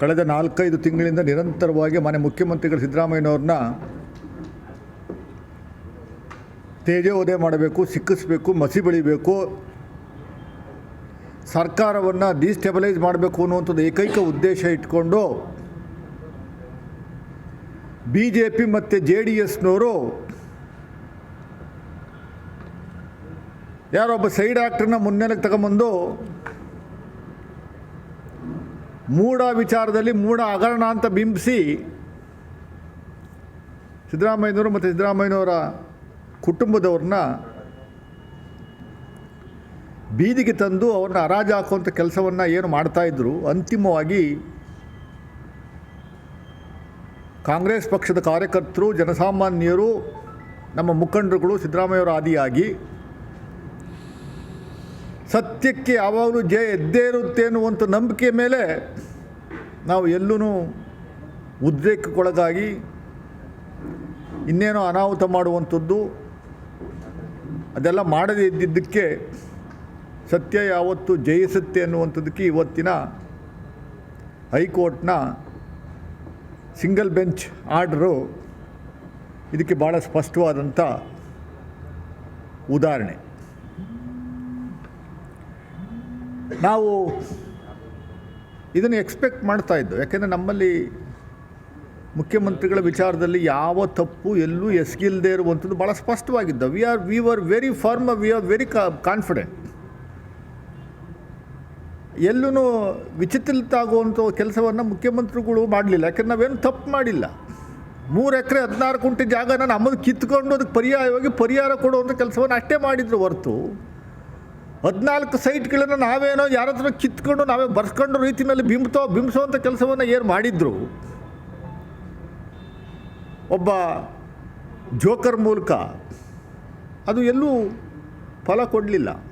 ಕಳೆದ ನಾಲ್ಕೈದು ತಿಂಗಳಿಂದ ನಿರಂತರವಾಗಿ ಮನೆ ಮುಖ್ಯಮಂತ್ರಿಗಳು ಸಿದ್ದರಾಮಯ್ಯನವ್ರನ್ನ ತೇಜೋವಧೆ ಮಾಡಬೇಕು, ಸಿಕ್ಕಿಸ್ಬೇಕು, ಮಸಿ ಬೆಳಿಬೇಕು, ಸರ್ಕಾರವನ್ನು ಡಿಸ್ಟೆಬಲೈಸ್ ಮಾಡಬೇಕು ಅನ್ನುವಂಥದ್ದು ಏಕೈಕ ಉದ್ದೇಶ ಇಟ್ಕೊಂಡು ಬಿ ಜೆ ಪಿ ಮತ್ತು ಜೆ ಡಿ ಎಸ್ನವರು ಯಾರೊಬ್ಬ ಸೈಡ್ ಆ್ಯಕ್ಟ್ರನ್ನ ಮುನ್ನೆಲೆಗೆ ತಗೊಂಬಂದು ಮೂಢ ವಿಚಾರದಲ್ಲಿ ಮೂಢ ಹಗರಣ ಅಂತ ಬಿಂಬಿಸಿ ಸಿದ್ದರಾಮಯ್ಯನವರು ಮತ್ತು ಸಿದ್ದರಾಮಯ್ಯನವರ ಕುಟುಂಬದವ್ರನ್ನ ಬೀದಿಗೆ ತಂದು ಅವ್ರನ್ನ ಹರಾಜು ಹಾಕುವಂಥ ಕೆಲಸವನ್ನು ಏನು ಮಾಡ್ತಾಯಿದ್ರು ಅಂತಿಮವಾಗಿ ಕಾಂಗ್ರೆಸ್ ಪಕ್ಷದ ಕಾರ್ಯಕರ್ತರು, ಜನಸಾಮಾನ್ಯರು, ನಮ್ಮ ಮುಖಂಡರುಗಳು ಸಿದ್ದರಾಮಯ್ಯವರ ಆದಿಯಾಗಿ ಸತ್ಯಕ್ಕೆ ಯಾವಾಗಲೂ ಜಯ ಎದ್ದೇ ಇರುತ್ತೆ ಅನ್ನುವಂಥ ನಂಬಿಕೆ ಮೇಲೆ ನಾವು ಎಲ್ಲೂ ಉದ್ರೇಕಕ್ಕೊಳಗಾಗಿ ಇನ್ನೇನೋ ಅನಾಹುತ ಮಾಡುವಂಥದ್ದು, ಅದೆಲ್ಲ ಮಾಡದೇ ಇದ್ದಿದ್ದಕ್ಕೆ ಸತ್ಯ ಯಾವತ್ತು ಜಯಿಸುತ್ತೆ ಅನ್ನುವಂಥದ್ದಕ್ಕೆ ಇವತ್ತಿನ ಹೈಕೋರ್ಟ್ನ ಸಿಂಗಲ್ ಬೆಂಚ್ ಆರ್ಡರು ಇದಕ್ಕೆ ಭಾಳ ಸ್ಪಷ್ಟವಾದಂಥ ಉದಾಹರಣೆ. ನಾವು ಇದನ್ನು ಎಕ್ಸ್ಪೆಕ್ಟ್ ಮಾಡ್ತಾ ಇದ್ದು, ಯಾಕೆಂದರೆ ನಮ್ಮಲ್ಲಿ ಮುಖ್ಯಮಂತ್ರಿಗಳ ವಿಚಾರದಲ್ಲಿ ಯಾವ ತಪ್ಪು ಎಲ್ಲೂ ಎಸಗಿಲ್ಲದೆ ಇರುವಂಥದ್ದು ಭಾಳ ಸ್ಪಷ್ಟವಾಗಿದ್ದ we are we were very firm we are very confident ಎಲ್ಲೂ ವಿಚಿತ್ರಿತ ಆಗುವಂಥ ಕೆಲಸವನ್ನು ಮುಖ್ಯಮಂತ್ರಿಗಳು ಮಾಡಲಿಲ್ಲ, ಯಾಕೆಂದ್ರೆ ನಾವೇನು ತಪ್ಪು ಮಾಡಿಲ್ಲ. ಮೂರು ಎಕರೆ ಹದಿನಾರು ಕುಂಟೆ ಜಾಗನ ನಮ್ಮದು ಕಿತ್ಕೊಂಡು ಅದಕ್ಕೆ ಪರ್ಯಾಯವಾಗಿ ಪರಿಹಾರ ಕೊಡುವಂಥ ಕೆಲಸವನ್ನು ಅಷ್ಟೇ ಮಾಡಿದ್ರು ಹೊರತು. ಹದಿನಾಲ್ಕು ಸೈಟ್ಗಳನ್ನು ನಾವೇನೋ ಯಾರ ಹತ್ರ ಕಿತ್ಕೊಂಡು ನಾವೇ ಬರ್ಸ್ಕೊಂಡು ರೀತಿಯಲ್ಲಿ ಬಿಂಬಿಸೋ ಅಂತ ಕೆಲಸವನ್ನು ಏನು ಮಾಡಿದ್ರು? ಒಬ್ಬ ಜೋಕರ್ ಮೂಲಕ. ಅದು ಎಲ್ಲೂ ಫಲ ಕೊಡಲಿಲ್ಲ.